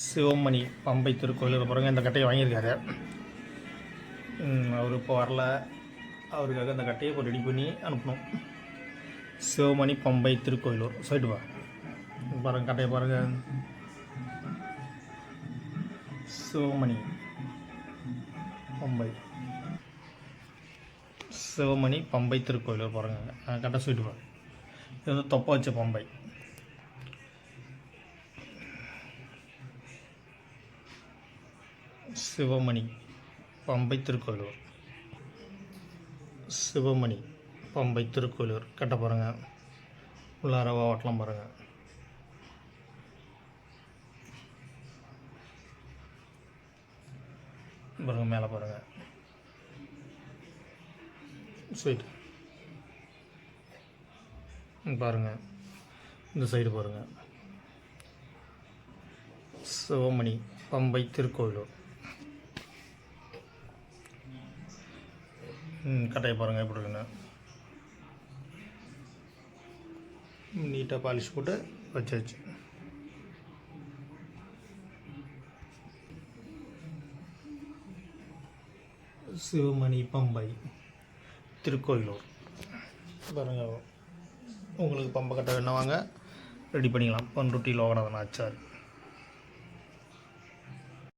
சிவமணி பம்பை திருக்கோயில் பாருங்க இந்த கட்டையை வாங்கியிருக்காரு அவர் இப்போ வரல. அவருக்காக இந்த கட்டையை இப்போ ரெடி பண்ணி அனுப்பணும். சிவமணி பம்பை திருக்கோயிலூர். சொல்லிட்டு வா. பாருங்க கட்டையை பாருங்க. சிவமணி பம்பை. சிவமணி பம்பை திருக்கோயிலூர் பாருங்க. அஹ் கரெக்டாக சொல்லிட்டு வா. இது வந்து தொப்பை வச்ச பம்பை. சிவமணி பம்பை திருக்கோயிலூர் சிவமணி பம்பை திருக்கோயிலூர் கட்ட பாருங்க. உள்ளார ஓட்டலாம் பாருங்க. பாருங்க மேலே பாருங்க. சைடு பாருங்க. இந்த சைடு பாருங்க. சிவமணி பம்பை திருக்கோயிலூர் கட்டையை பாருங்கள் எப்படி இருக்குன்னு. நீட்டாக பாலிஷ் போட்டு வச்சாச்சு. சிவமணி பம்பை திருக்கோயிலூர். பாருங்கள் உங்களுக்கு பம்பை கட்டை வேணா வாங்க ரெடி பண்ணிக்கலாம். பண்ருட்டி லோகநாதன் ஆச்சார்